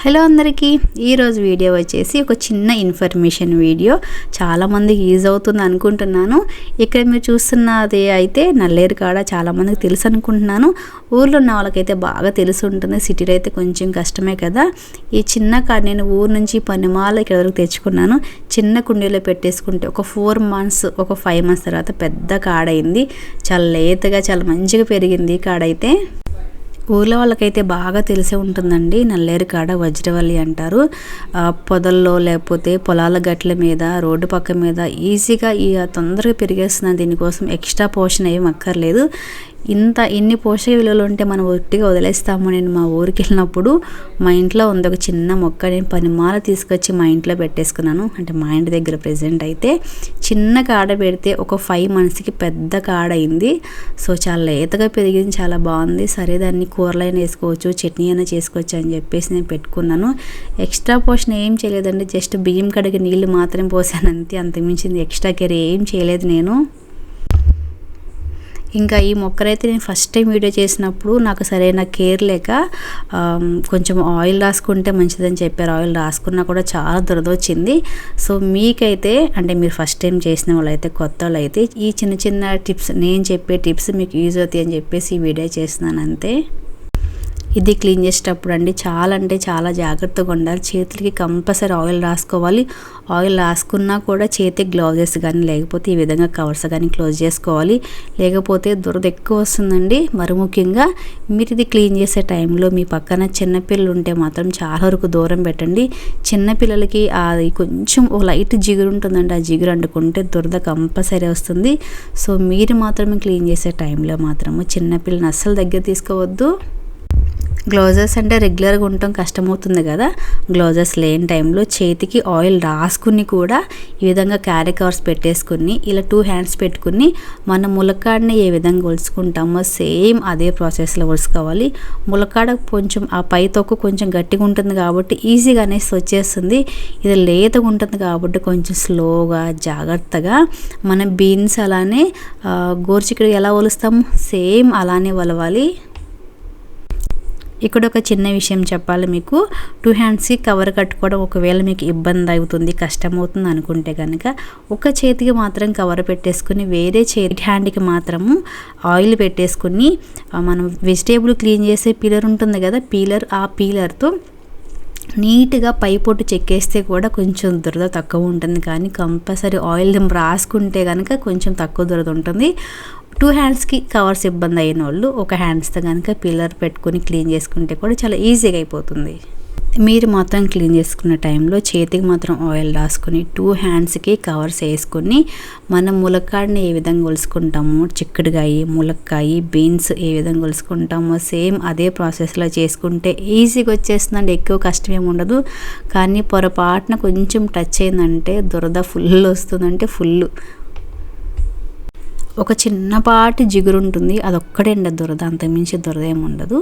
Hello అందరికీ. ఈరోజు video వచ్చేసి ఒక చిన్న ఇన్ఫర్మేషన్ వీడియో. చాలామందికి యూజ్ అవుతుంది అనుకుంటున్నాను. ఇక్కడ మీరు చూస్తున్నది అయితే నల్లేరు కాడ చాలామందికి తెలుసు అనుకుంటున్నాను. ఊర్లో ఉన్న వాళ్ళకైతే బాగా తెలిసి ఉంటుంది. సిటీలో అయితే కొంచెం కష్టమే కదా. ఈ చిన్న కాడ నేను ఊరు నుంచి పనిమాల ఇక్కడ వరకు తెచ్చుకున్నాను. చిన్న కుండీలో పెట్టేసుకుంటే ఒక ఫోర్ మంత్స్ ఒక ఫైవ్ మంత్స్ తర్వాత పెద్ద కాడైంది చాలా లేతగా చాలా మంచిగా పెరిగింది ఈ కాడైతే ఊర్లో వాళ్ళకైతే బాగా తెలిసే ఉంటుందండి. నల్లేరు కాడ వజ్రవల్లి అంటారు. పొదల్లో లేకపోతే పొలాల గట్ల మీద రోడ్డు పక్క మీద ఈజీగా ఈ తొందరగా పెరిగేస్తుంది దీనికోసం ఎక్స్ట్రా పోషన్ ఏం అక్కర్లేదు. ఇంత ఎన్ని పోషక విలువలు ఉంటే మనం ఒట్టిగా వదిలేస్తాము. నేను మా ఊరికి వెళ్ళినప్పుడు మా ఇంట్లో ఉంది ఒక చిన్న మొక్క. నేను పనిమాల తీసుకొచ్చి మా ఇంట్లో పెట్టేసుకున్నాను. అంటే మా ఇంటి దగ్గర ప్రెసెంట్ అయితే చిన్న కాడ పెడితే ఒక ఫైవ్ మంత్స్కి పెద్ద కాడ అయింది. సో చాలా లేతగా పెరిగింది. చాలా బాగుంది. సరే దాన్ని కూరలైనా వేసుకోవచ్చు చట్నీ అయినా చేసుకోవచ్చు అని చెప్పేసి నేను పెట్టుకున్నాను. ఎక్స్ట్రా పోషన్ ఏం చేయలేదండి. జస్ట్ బియ్యం కడిగి నీళ్ళు మాత్రమే పోసాను. అంతే అంతకుమించింది ఎక్స్ట్రా కేర్ ఏం చేయలేదు నేను. ఇంకా ఈ మొక్కలైతే నేను ఫస్ట్ టైం వీడియో చేసినప్పుడు నాకు సరైన కేర్ లేక కొంచెం ఆయిల్ రాసుకుంటే మంచిదని చెప్పారు. ఆయిల్ రాసుకున్నా కూడా చాలా దురద వచ్చింది సో మీకైతే అంటే మీరు ఫస్ట్ టైం చేసిన వాళ్ళైతే కొత్త వాళ్ళైతే ఈ చిన్న చిన్న టిప్స్ నేను చెప్పే టిప్స్ మీకు యూజ్ అవుతాయి అని చెప్పేసి ఈ వీడియో చేస్తున్నాను అంతే ఇది క్లీన్ చేసేటప్పుడు అండి. చాలా అంటే చాలా జాగ్రత్తగా ఉండాలి. చేతులకి కంపల్సరీ ఆయిల్ రాసుకోవాలి. ఆయిల్ రాసుకున్నా కూడా చేతికి గ్లౌజెస్ కానీ లేకపోతే ఈ విధంగా కవర్స్ కానీ క్లోజ్ చేసుకోవాలి. లేకపోతే దురద ఎక్కువ వస్తుందండి. మరి ముఖ్యంగా మీరు ఇది క్లీన్ చేసే టైంలో మీ పక్కన చిన్నపిల్లలు ఉంటే మాత్రం చాలా వరకు దూరం పెట్టండి. చిన్నపిల్లలకి అది కొంచెం ఓ లైట్ జిగురు ఉంటుందండి. ఆ జిగురు అంటుకుంటే దురద కంపల్సరీ వస్తుంది. సో మీరు మాత్రమే క్లీన్ చేసే టైంలో మాత్రము చిన్నపిల్లని అస్సలు దగ్గర తీసుకోవద్దు. గ్లౌజెస్ అంటే రెగ్యులర్గా ఉండటం కష్టమవుతుంది కదా. గ్లౌజెస్ లేని టైంలో చేతికి ఆయిల్ రాసుకుని కూడా ఈ విధంగా క్యారీ కవర్స్ పెట్టేసుకుని ఇలా టూ హ్యాండ్స్ పెట్టుకుని మన ములక్కాడని ఏ విధంగా ఒలుచుకుంటామో సేమ్ అదే ప్రాసెస్లో ఒలుచుకోవాలి ములక్కాడ కొంచెం ఆ పై తొక్కు కొంచెం గట్టిగా ఉంటుంది కాబట్టి ఈజీగా అనేసి వచ్చేస్తుంది. ఇది లేతగా ఉంటుంది కాబట్టి కొంచెం స్లోగా జాగ్రత్తగా మనం బీన్స్ అలానే ఆ, గోరుచిక్కుడు ఎలా ఒలుస్తాము సేమ్ అలానే ఒలవాలి. ఇక్కడ ఒక చిన్న విషయం చెప్పాలి మీకు. టూ హ్యాండ్స్కి కవర్ కట్టుకోవడం ఒకవేళ మీకు ఇబ్బంది అవుతుంది కష్టం అవుతుంది అనుకుంటే కనుక ఒక చేతికి మాత్రం కవర్ పెట్టేసుకుని వేరే చేతి హ్యాండ్కి మాత్రము ఆయిల్ పెట్టేసుకుని మనం వెజిటేబుల్ క్లీన్ చేసే పీలర్ ఉంటుంది కదా పీలర్ ఆ పీలర్తో నీట్గా పై పొట్టు చెక్కేస్తే కూడా కొంచెం దురద తక్కువ ఉంటుంది. కానీ కంపల్సరీ ఆయిల్ రాసుకుంటే కనుక కొంచెం తక్కువ దురద ఉంటుంది. టూ హ్యాండ్స్కి కవర్స్ ఇబ్బంది అయిన వాళ్ళు ఒక హ్యాండ్స్తో కనుక పిల్లర్ పెట్టుకొని క్లీన్ చేసుకుంటే కూడా చాలా ఈజీగా అయిపోతుంది. మీరు మాత్రం క్లీన్ చేసుకున్న టైంలో చేతికి మాత్రం ఆయిల్ రాసుకొని టూ హ్యాండ్స్కి కవర్స్ వేసుకొని మనం ములక్కాడని ఏ విధంగా కొలుసుకుంటామో చిక్కుడుగాయ ములక్కాయ బీన్స్ ఏ విధంగా కొలుసుకుంటామో సేమ్ అదే ప్రాసెస్లో చేసుకుంటే ఈజీగా వచ్చేస్తుందండి. ఎక్కువ కష్టం ఏమి ఉండదు. కానీ పొరపాటున కొంచెం టచ్ అయిందంటే దురద ఫుల్ వస్తుందంటే ఫుల్ ఒక చిన్నపాటి జిగురు ఉంటుంది అదొక్కడే అండి దురద. అంతకుమించి దురద ఏమి ఉండదు.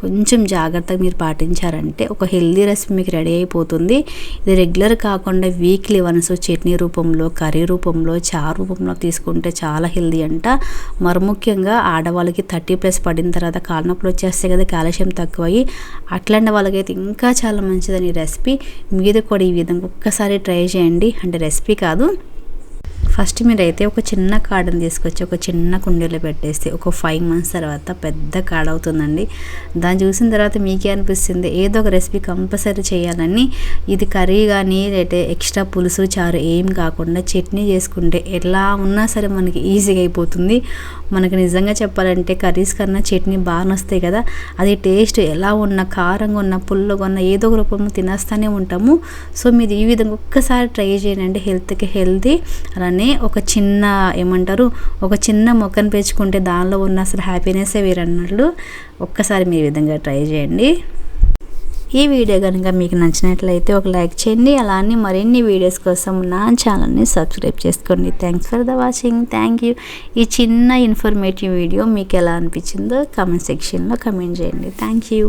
కొంచెం జాగ్రత్తగా మీరు పాటించారంటే ఒక హెల్దీ రెసిపీ మీకు రెడీ అయిపోతుంది. ఇది రెగ్యులర్ కాకుండా వీక్లీ వన్స్ చట్నీ రూపంలో కర్రీ రూపంలో చారు రూపంలో తీసుకుంటే చాలా హెల్దీ అంట. మరి ముఖ్యంగా ఆడవాళ్ళకి థర్టీ ప్లస్ పడిన తర్వాత కాళ్ళ నొప్పులు వచ్చేస్తాయి కదా కాల్షియం తక్కువయ్యి. అట్లాంటి వాళ్ళకైతే ఇంకా చాలా మంచిదని ఈ రెసిపీ. మీరు కూడా ఈ విధంగా ఒక్కసారి ట్రై చేయండి. అంటే రెసిపీ కాదు. ఫస్ట్ మీరైతే ఒక చిన్న కాడని తీసుకొచ్చి ఒక చిన్న కుండీలో పెట్టేస్తే ఒక ఫైవ్ మంత్స్ తర్వాత పెద్ద కాడ అవుతుందండి దాన్ని చూసిన తర్వాత మీకే అనిపిస్తుంది ఏదో ఒక రెసిపీ కంపల్సరీ చేయాలని. ఇది కర్రీ కానీ లేదంటే ఎక్స్ట్రా పులుసు చారు ఏం కాకుండా చట్నీ చేసుకుంటే ఎలా ఉన్నా సరే మనకి ఈజీగా అయిపోతుంది. మనకి నిజంగా చెప్పాలంటే కర్రీస్ కన్నా చట్నీ బాగా వస్తాయి కదా. అది టేస్ట్ ఎలా ఉన్న కారంగా ఉన్న పుల్లగా ఉన్న ఏదో ఒక రూపంలో తినేస్తూనే ఉంటాము. సో మీరు ఈ విధంగా ఒక్కసారి ట్రై చేయండి హెల్త్కి హెల్తీ అలానే ఒక చిన్న ఏమంటారు ఒక చిన్న మొక్కను పెంచుకుంటే దానిలో ఉన్న అసలు హ్యాపీనెస్సే వేరన్నట్లు ఒక్కసారి మీరు విధంగా ట్రై చేయండి. ఈ వీడియో కనుక మీకు నచ్చినట్లయితే ఒక లైక్ చేయండి. అలానే మరిన్ని వీడియోస్ కోసం నా ఛానల్ని సబ్స్క్రైబ్ చేసుకోండి. Thanks for the watching thank you ఈ చిన్న ఇన్ఫర్మేటివ్ వీడియో మీకు ఎలా అనిపించిందో కమెంట్ సెక్షన్లో కమెంట్ చేయండి. Thank you